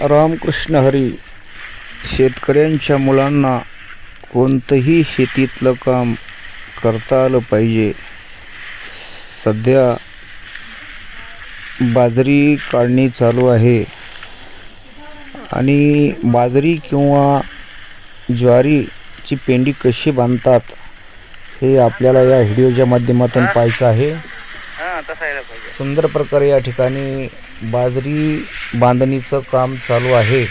रामकृष्ण हरी शेतकऱ्यांच्या मुलांना कोणतंही शेतीतलं काम करता आलं पाहिजे. सध्या बाजरी काढणी चालू आहे. आणि बाजरी किंवा ज्वारीची पेंडी कशी बांधतात हे आपल्याला या व्हिडिओच्या माध्यमातून पाहायचं आहे हा तसा यायला पाहिजे सुंदर प्रकारे या ठिकाणी बाजरी बांधणीचं काम चालू आहे.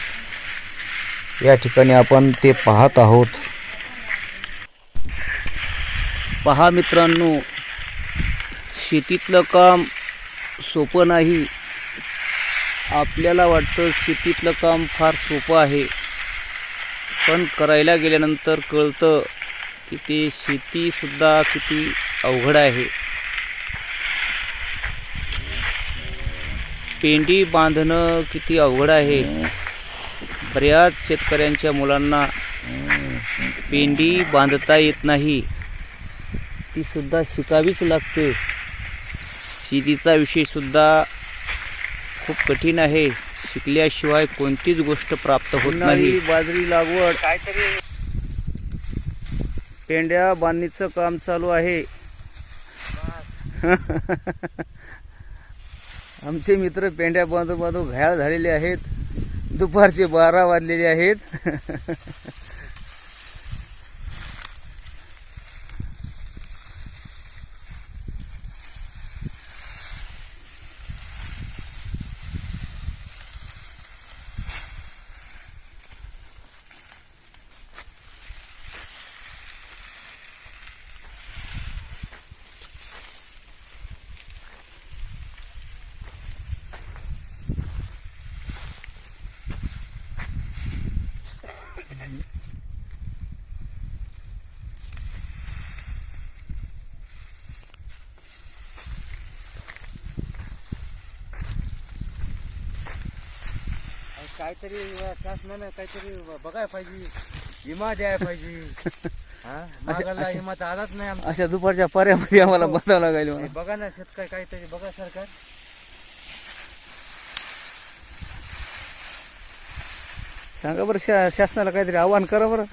या ठिकाणी आपण ते पाहत आहोत. पहा मित्रांनो शेतीतलं काम सोपं नाही. आपल्याला वाटतं शेतीतलं काम फार सोपं आहे. पण करायला गेल्यानंतर कळतं की ते शेतीसुद्धा किती अवघड आहे. पेंडी बांधणं किती अवघड आहे. बऱ्याच शेतकऱ्यांच्या मुलांना पेंडी बांधता येत नाही. ती सुद्धा शिकावीच लागते. शेतीचा विषयसुद्धा खूप कठीण आहे. शिकल्याशिवाय कोणतीच गोष्ट प्राप्त होत नाही. बाजरी लागवड. काहीतरी पेंड्या बांधणीचं काम चालू आहे. आमचे मित्र पेंड्या बांधू बांधू घायाळ झालेले आहेत. दुपारचे बारा वाजलेले आहेत. काहीतरी शासनानं काहीतरी बघायला पाहिजे. विमा द्यायला पाहिजे. हा? मागायला विमा तर आलाच नाही आमचा. अशा दुपारच्या पर्यामध्ये आम्हाला बांधावं लागेल हे बघा ना शेतकरी काहीतरी बघा सरकार. सांगा बरं शा शासनाला काहीतरी आव्हान करा बरं.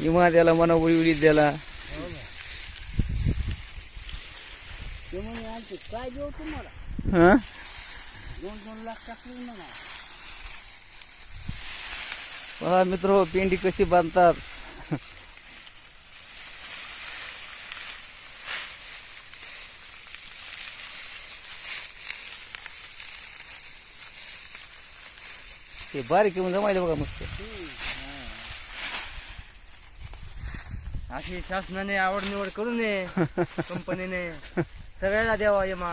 विमा द्याला म्हणा वळीवळीत द्याला काय देऊ तुम्हाला? हां? दोन दोन लाख टाकले पहा मित्र पेंडी कशी बांधतात. ते बारीक येऊन जमायला बघा मस्त. अशी शासनाने आवड निवड करू नये कंपनीने. सगळ्याला द्यावा विमा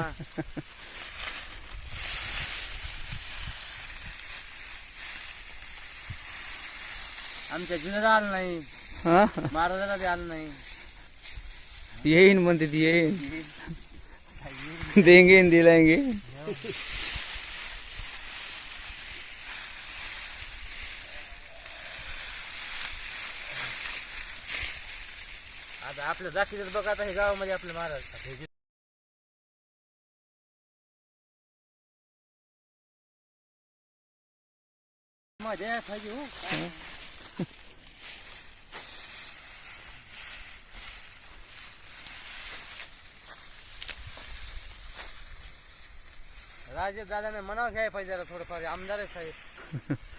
आमच्या जुन्याला आलं नाही. हा? महाराजाला बी आलं नाही. येईन म्हणते ती येईन. देंगे न दिलायंगे. आता आपल्या दाखीतच बघा आता हे गावामध्ये आपले महाराज. માં જે થઈ ગયું દાદા ને મનાવ છે પછી જરા થોડું આમદારે થઈ